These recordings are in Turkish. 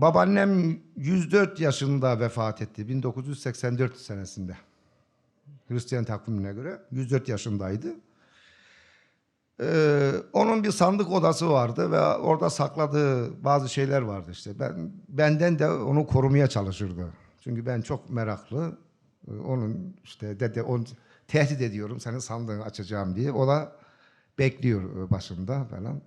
babaannem 104 yaşında vefat etti 1984 senesinde. Hristiyan takvimine göre 104 yaşındaydı. Ee, onun bir sandık odası vardı ve orada sakladığı bazı şeyler vardı işte. Ben benden de onu korumaya çalışırdı. Çünkü ben çok meraklı. Ee, Onun işte dede onu tehdit ediyorum senin sandığını açacağım diye. O da bekliyor e, başında falan.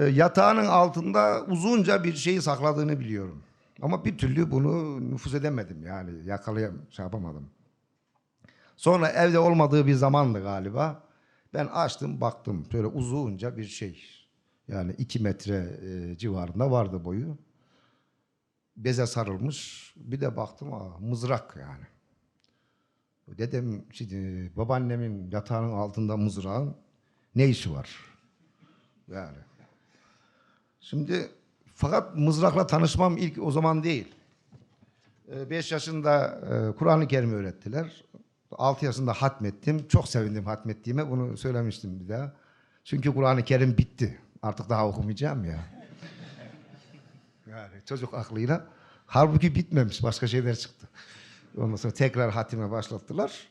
E, yatağının altında uzunca bir şeyi sakladığını biliyorum. Ama bir türlü bunu nüfuz edemedim yani yakalayam, şey yapamadım. Sonra evde olmadığı bir zamandı galiba. Ben açtım baktım böyle uzunca bir şey. Yani iki metre e, civarında vardı boyu. Beze sarılmış. Bir de baktım aa, mızrak yani. Dedem, şimdi babaannemin yatağının altında mızrağın ne işi var? Yani. Şimdi fakat mızrakla tanışmam ilk o zaman değil. 5 yaşında e, Kur'an-ı Kerim öğrettiler. 6 yaşında hatmettim. Çok sevindim hatmettiğime. Bunu söylemiştim bir daha. Çünkü Kur'an-ı Kerim bitti. Artık daha okumayacağım ya. Yani çocuk aklıyla. Halbuki bitmemiş. Başka şeyler çıktı. Ondan sonra tekrar hatime başlattılar.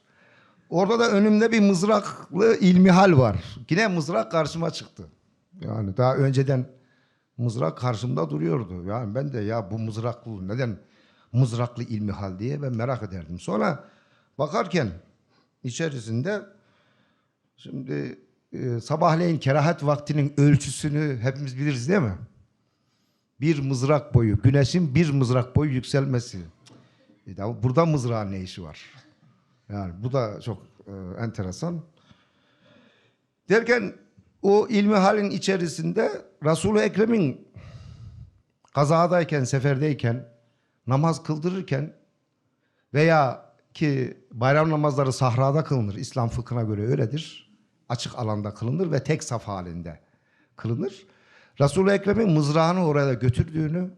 Orada da önümde bir mızraklı ilmihal var. Yine mızrak karşıma çıktı. Yani daha önceden mızrak karşımda duruyordu. Yani ben de ya bu mızraklı neden mızraklı ilmihal diye ben merak ederdim. Sonra bakarken içerisinde şimdi e, sabahleyin kerahat vaktinin ölçüsünü hepimiz biliriz değil mi? Bir mızrak boyu, güneşin bir mızrak boyu yükselmesi. E, da burada mızrağın ne işi var? Yani bu da çok e, enteresan. Derken o ilmi halin içerisinde Resul-i Ekrem'in kazadayken, seferdeyken, namaz kıldırırken veya ki bayram namazları sahrada kılınır. İslam fıkhına göre öyledir. Açık alanda kılınır ve tek saf halinde kılınır. Resul-i Ekrem'in mızrağını oraya götürdüğünü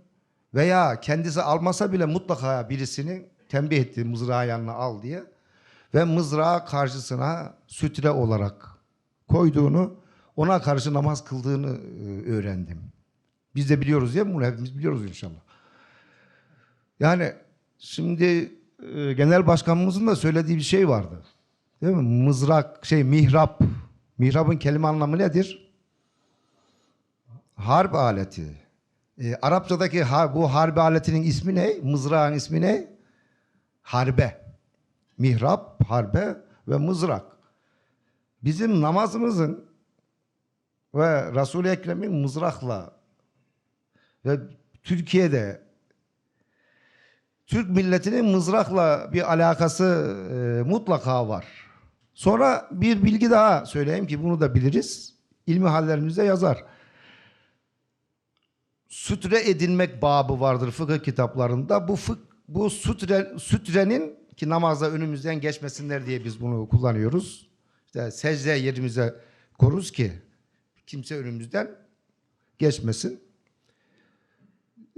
veya kendisi almasa bile mutlaka birisini tembih etti mızrağı yanına al diye ve mızrağı karşısına sütre olarak koyduğunu ona karşı namaz kıldığını e, öğrendim. Biz de biliyoruz ya bunu hepimiz biliyoruz inşallah. Yani şimdi e, genel başkanımızın da söylediği bir şey vardı. Değil mi? Mızrak şey mihrap. Mihrabın kelime anlamı nedir? Harp aleti. E, Arapçadaki bu harp aletinin ismi ne? Mızrağın ismi ne? Harbe. Mihrap, harbe ve mızrak. Bizim namazımızın ve Resul-i Ekrem'in mızrakla ve Türkiye'de Türk milletinin mızrakla bir alakası e, mutlaka var. Sonra bir bilgi daha söyleyeyim ki bunu da biliriz. İlmi hallerimizde yazar. Sütre edinmek babı vardır fıkıh kitaplarında. Bu fık, bu sütre, sütrenin ki namazda önümüzden geçmesinler diye biz bunu kullanıyoruz. İşte secde yerimize koruz ki kimse önümüzden geçmesin.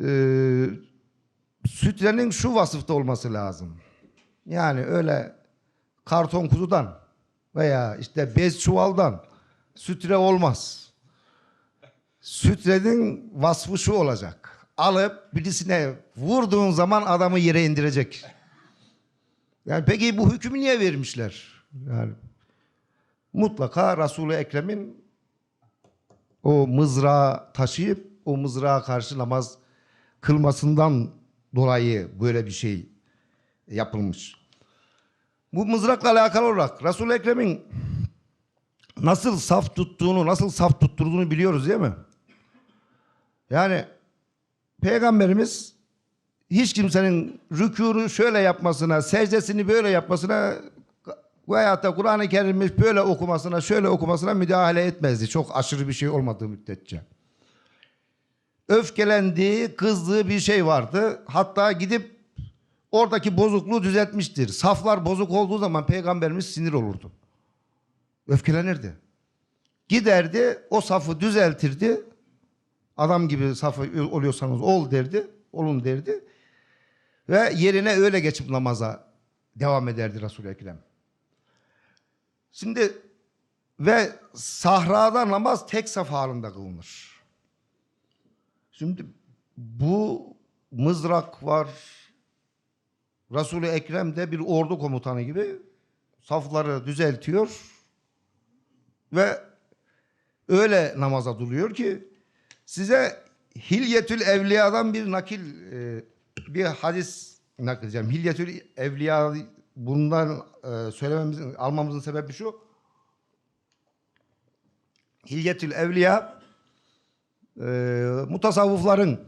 Ee, sütrenin şu vasıfta olması lazım. Yani öyle karton kutudan veya işte bez çuvaldan sütre olmaz. Sütrenin vasfı şu olacak. Alıp birisine vurduğun zaman adamı yere indirecek. Yani peki bu hükmü niye vermişler? Yani mutlaka Resul-i Ekrem'in o mızrağı taşıyıp o mızrağa karşı namaz kılmasından dolayı böyle bir şey yapılmış. Bu mızrakla alakalı olarak Resul-i Ekrem'in nasıl saf tuttuğunu, nasıl saf tutturduğunu biliyoruz değil mi? Yani Peygamberimiz hiç kimsenin rükûnu şöyle yapmasına, secdesini böyle yapmasına veyahut da Kur'an-ı Kerim'i böyle okumasına, şöyle okumasına müdahale etmezdi. Çok aşırı bir şey olmadığı müddetçe. Öfkelendiği, kızdığı bir şey vardı. Hatta gidip oradaki bozukluğu düzeltmiştir. Saflar bozuk olduğu zaman peygamberimiz sinir olurdu. Öfkelenirdi. Giderdi, o safı düzeltirdi. Adam gibi safı oluyorsanız ol derdi, olun derdi. Ve yerine öyle geçip namaza devam ederdi Resul-i Ekrem. Şimdi ve sahrada namaz tek saf kılınır. Şimdi bu mızrak var. Resul-i Ekrem de bir ordu komutanı gibi safları düzeltiyor ve öyle namaza duruyor ki size Hilyetül Evliya'dan bir nakil e, bir hadis nakledeceğim. Hilyetül Evliya bundan e, söylememizin almamızın sebebi şu. Hilyetül Evliya e, mutasavvıfların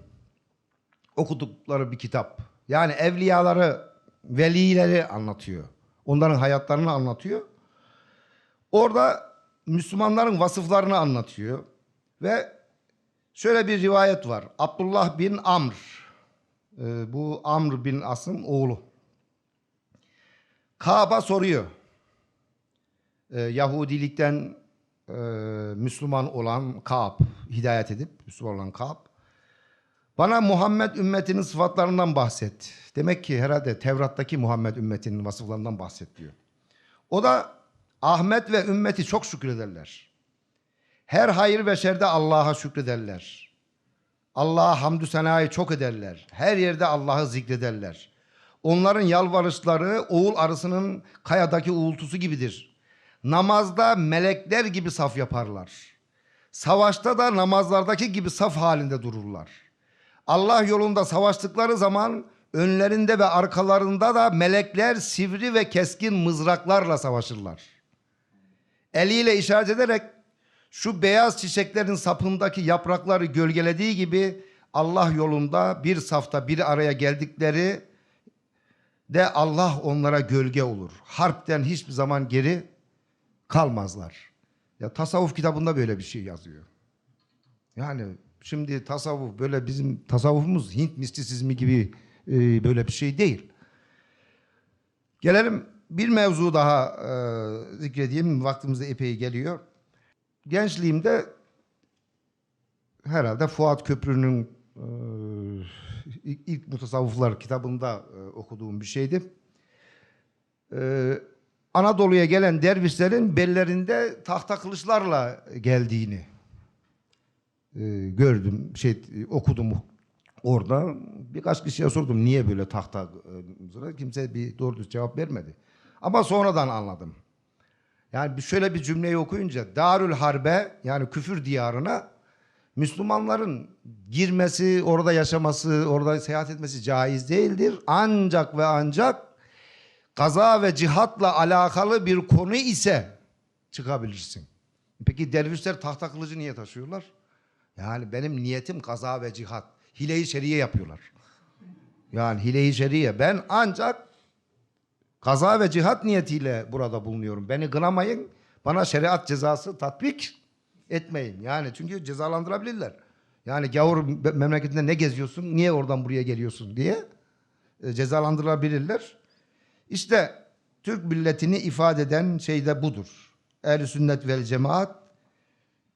okudukları bir kitap. Yani evliyaları, velileri anlatıyor. Onların hayatlarını anlatıyor. Orada Müslümanların vasıflarını anlatıyor. Ve şöyle bir rivayet var. Abdullah bin Amr. e, bu Amr bin Asım oğlu. Kaab'a soruyor. E, Yahudilikten e, Müslüman olan Kaab, hidayet edip Müslüman olan Kaab. Bana Muhammed ümmetinin sıfatlarından bahset. Demek ki herhalde Tevrat'taki Muhammed ümmetinin vasıflarından bahset diyor. O da Ahmet ve ümmeti çok şükrederler. Her hayır ve şerde Allah'a şükrederler. Allah'a hamdü senayı çok ederler. Her yerde Allah'ı zikrederler. Onların yalvarışları oğul arısının kayadaki uğultusu gibidir. Namazda melekler gibi saf yaparlar. Savaşta da namazlardaki gibi saf halinde dururlar. Allah yolunda savaştıkları zaman önlerinde ve arkalarında da melekler sivri ve keskin mızraklarla savaşırlar. Eliyle işaret ederek şu beyaz çiçeklerin sapındaki yaprakları gölgelediği gibi Allah yolunda bir safta bir araya geldikleri de Allah onlara gölge olur. Harpten hiçbir zaman geri kalmazlar. Ya tasavvuf kitabında böyle bir şey yazıyor. Yani şimdi tasavvuf böyle bizim tasavvufumuz Hint mistisizmi gibi e, böyle bir şey değil. Gelelim bir mevzu daha e, zikredeyim. Vaktimiz de epey geliyor. Gençliğimde herhalde Fuat Köprü'nün e, ilk, mutasavvıflar kitabında e, okuduğum bir şeydi. E, Anadolu'ya gelen dervişlerin bellerinde tahta kılıçlarla geldiğini e, gördüm, şey okudum orada. Birkaç kişiye sordum niye böyle tahta e? Kimse bir doğru düz cevap vermedi. Ama sonradan anladım. Yani şöyle bir cümleyi okuyunca Darül Harbe yani küfür diyarına Müslümanların girmesi, orada yaşaması, orada seyahat etmesi caiz değildir. Ancak ve ancak kaza ve cihatla alakalı bir konu ise çıkabilirsin. Peki dervişler tahta kılıcı niye taşıyorlar? Yani benim niyetim kaza ve cihat. Hile-i şeriye yapıyorlar. Yani hile-i şeriye. Ben ancak kaza ve cihat niyetiyle burada bulunuyorum. Beni kınamayın. Bana şeriat cezası tatbik etmeyin. Yani çünkü cezalandırabilirler. Yani gavur me- memleketinde ne geziyorsun? Niye oradan buraya geliyorsun diye e, cezalandırabilirler. İşte Türk milletini ifade eden şey de budur. Ehl-i sünnet vel cemaat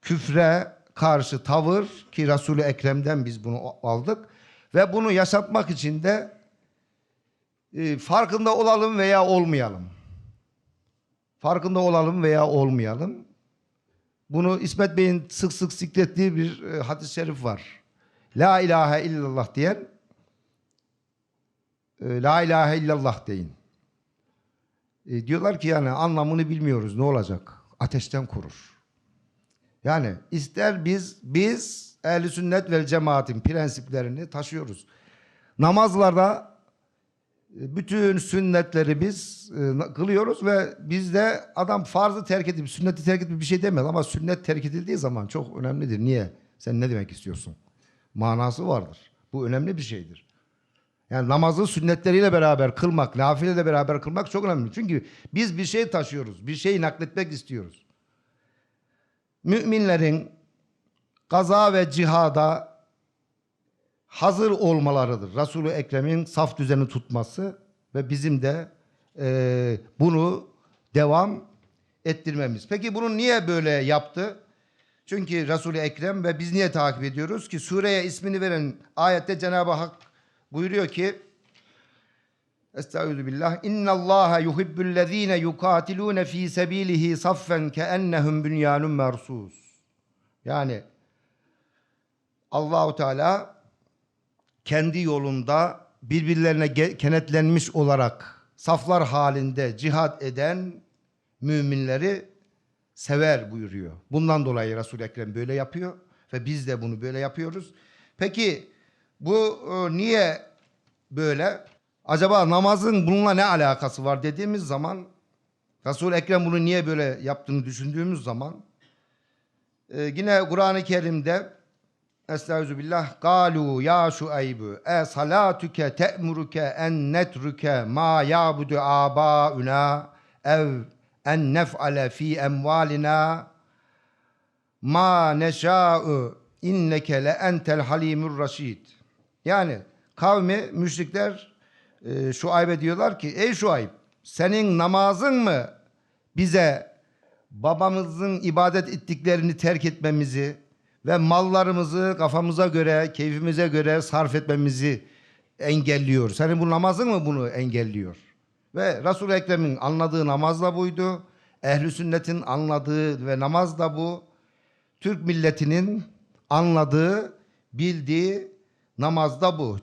küfre karşı tavır ki Resul-i Ekrem'den biz bunu aldık ve bunu yaşatmak için de e, farkında olalım veya olmayalım. Farkında olalım veya olmayalım. Bunu İsmet Bey'in sık sık zikrettiği bir e, hadis-i şerif var. La ilahe illallah diyen e, La ilahe illallah deyin. E, diyorlar ki yani anlamını bilmiyoruz ne olacak? Ateşten kurur. Yani ister biz biz ehli sünnet ve cemaatin prensiplerini taşıyoruz. Namazlarda bütün sünnetleri biz e, kılıyoruz ve bizde adam farzı terk edip sünneti terk edip bir şey demez ama sünnet terk edildiği zaman çok önemlidir. Niye? Sen ne demek istiyorsun? Manası vardır. Bu önemli bir şeydir. Yani namazı sünnetleriyle beraber kılmak, nafileyle beraber kılmak çok önemli. Çünkü biz bir şey taşıyoruz, bir şey nakletmek istiyoruz. Müminlerin kaza ve cihada hazır olmalarıdır. Resulü Ekrem'in saf düzeni tutması ve bizim de eee, bunu devam ettirmemiz. Peki bunu niye böyle yaptı? Çünkü Resul-i Ekrem ve biz niye takip ediyoruz ki sureye ismini veren ayette Cenab-ı Hak buyuruyor ki Estaizu billah. İnna Allah yuhibbüllezine yukatilune fi sebilihi saffen keennehum bunyanun mersus. Yani Allahu Teala kendi yolunda birbirlerine kenetlenmiş olarak saflar halinde cihad eden müminleri sever buyuruyor. Bundan dolayı Resul-i Ekrem böyle yapıyor ve biz de bunu böyle yapıyoruz. Peki bu e, niye böyle? Acaba namazın bununla ne alakası var dediğimiz zaman Resul-i Ekrem bunu niye böyle yaptığını düşündüğümüz zaman e, yine Kur'an-ı Kerim'de Estağfirullah. Galu ya Şuaybu e salatuke te'muruke en netruke ma ya'budu abauna ev en nef'ale fi emvalina ma neşâ'u inneke le entel halimur raşid. Yani kavmi müşrikler e, Şuayb'e diyorlar ki ey Şuayb senin namazın mı bize babamızın ibadet ettiklerini terk etmemizi ve mallarımızı kafamıza göre, keyfimize göre sarf etmemizi engelliyor. Senin bu namazın mı bunu engelliyor? Ve Resul-i Ekrem'in anladığı namaz da buydu. Ehli sünnetin anladığı ve namaz da bu. Türk milletinin anladığı, bildiği namaz da bu.